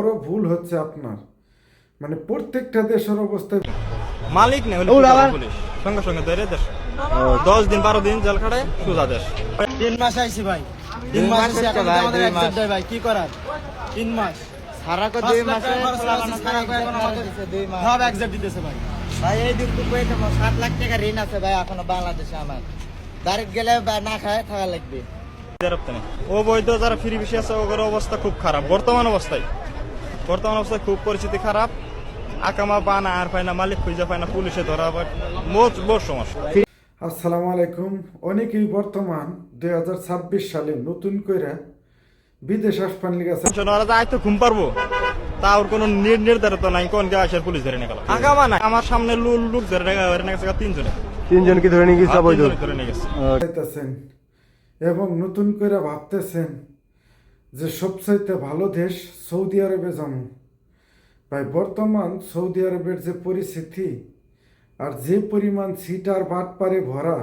বড় ভুল হচ্ছে আপনার। মানে প্রত্যেকটা দেশের অবস্থায় মালিক নেই। পুলিশ? সঙ্গে সঙ্গে ধরে দেশ। দশ দিন বারো দিন জেল খাটে সোজা দেশ। তিন মাস আইছি ভাই। তিন মাস মাস আইছি এখন ভাই, আমাদের কি করার? তিন মাস। সারা কো দুই মাসে সারা এখন আমাদের দুই সব দিতেছে ভাই। ভাই এই দিক তো কইতে আমার সাত লাখ টাকা ঋণ আছে ভাই এখনও বাংলাদেশে আমার। ডাইরেক্ট গেলে না খায় থাকা লাগবে। রপ্তানি ও বৈধ যারা ফ্রি বেশি আছে ওদের অবস্থা খুব খারাপ বর্তমান অবস্থায়। বর্তমান অবস্থায় খুব পরিস্থিতি খারাপ। আকামা পানা আর পায় না মালিক খুঁজে পায় না পুলিশে ধরা আবার মোট বড় সমস্যা। আসসালামু আলাইকুম। অনেকেই বর্তমান দুই সালে নতুন করে বিদেশ আসপান লিগেছে ওরা যায় তো ঘুম পারব তা ওর কোনো নির- নির্ধারিত নাই কোন কে আসে পুলিশ ধরে নিয়ে গেল। আকামা নাই। আমার সামনে লুল লোক ধরে নিয়ে গেছে- গেছে তিনজনে। তিনজনকে ধরে নিয়ে গেছে তিনজনে ধরে নিয়ে গেছে। এবং নতুন করে ভাবতেছেন যে সবচাইতে ভালো দেশ সৌদি আরবে যাব ভাই, বর্তমান সৌদি আরবের যে পরিস্থিতি আর যে পরিমাণ সিট আর বাট পারে ভরা,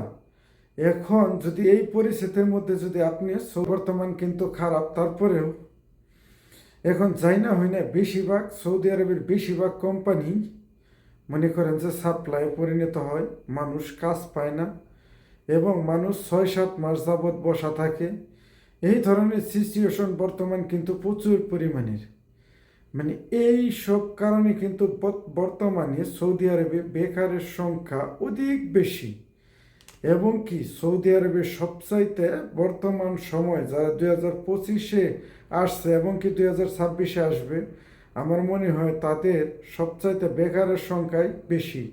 এখন যদি এই পরিস্থিতির মধ্যে যদি আপনি বর্তমান কিন্তু খারাপ, তারপরেও এখন যাই না হয় না, বেশিরভাগ সৌদি আরবের বেশিরভাগ কোম্পানি মনে করেন যে সাপ্লাই পরিণত হয়, মানুষ কাজ পায় না এবং মানুষ ছয় সাত মাস যাবৎ বসা থাকে। এই ধরনের সিচুয়েশন বর্তমান কিন্তু প্রচুর পরিমাণের। মানে এই সব কারণে কিন্তু বর্তমানে সৌদি আরবে বেকারের সংখ্যা অধিক বেশি। এবং কি, সৌদি আরবের সবচাইতে বর্তমান সময় যারা দুই হাজার পঁচিশে আসছে এবং কি দুই হাজার ছাব্বিশে আসবে, আমার মনে হয় তাদের সবচাইতে বেকারের সংখ্যাই বেশি।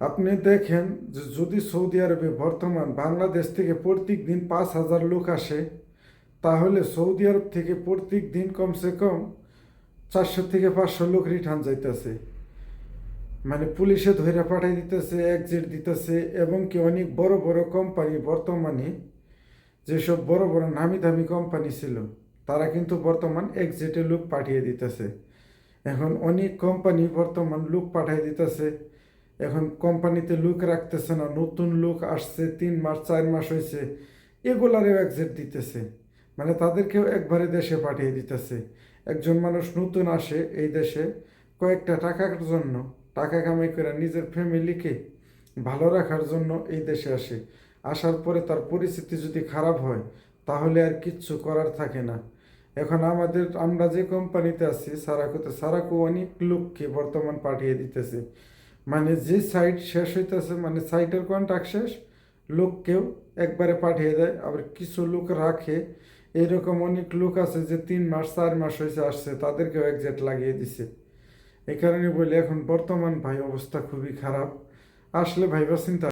আপনি দেখেন যে যদি সৌদি আরবে বর্তমান বাংলাদেশ থেকে প্রত্যেক দিন পাঁচ হাজার লোক আসে, তাহলে সৌদি আরব থেকে প্রত্যেক দিন কমসে কম চারশো থেকে পাঁচশো লোক রিটার্ন যাইতেছে। মানে পুলিশে ধরে পাঠাই দিতেছে এক্সিট দিতেছে, এবং কি অনেক বড় বড় কোম্পানি বর্তমানে যেসব বড় বড় নামি দামি কোম্পানি ছিল, তারা কিন্তু বর্তমান এক্সিটে লোক পাঠিয়ে দিতেছে। এখন অনেক কোম্পানি বর্তমান লোক পাঠিয়ে দিতেছে। এখন কোম্পানিতে লোক রাখতেছে না, নতুন লোক আসছে, তিন মাস, চার মাস হয়েছে, এগুলারেও এক্সিট দিতেছে। মানে তাদেরকেও একবারে দেশে পাঠিয়ে দিতেছে। একজন মানুষ নতুন আসে এই দেশে, কয়েকটা টাকার জন্য, টাকা কামাই করে নিজের ফ্যামিলিকে ভালো রাখার জন্য এই দেশে আসে। আসার পরে তার পরিস্থিতি যদি খারাপ হয়, তাহলে আর কিচ্ছু করার থাকে না। এখন আমাদের, আমরা যে কোম্পানিতে আছি, সারাকোতে, সারাকো অনেক লোককে বর্তমান পাঠিয়ে দিতেছে। মানে যে সাইট শেষ হইতেছে মানে সাইটের কন্ট্রাক্ট শেষ লোককেও একবারে পাঠিয়ে দেয়। আবার কিছু লোক রাখে। এরকম অনেক লোক আছে যে তিন মাস, চার মাস হয়েছে আসছে, তাদেরকেও একজেট লাগিয়ে দিছে। এই কারণে বলি, এখন বর্তমান ভাই অবস্থা খুবই খারাপ। আসলে ভাইবা চিন্তা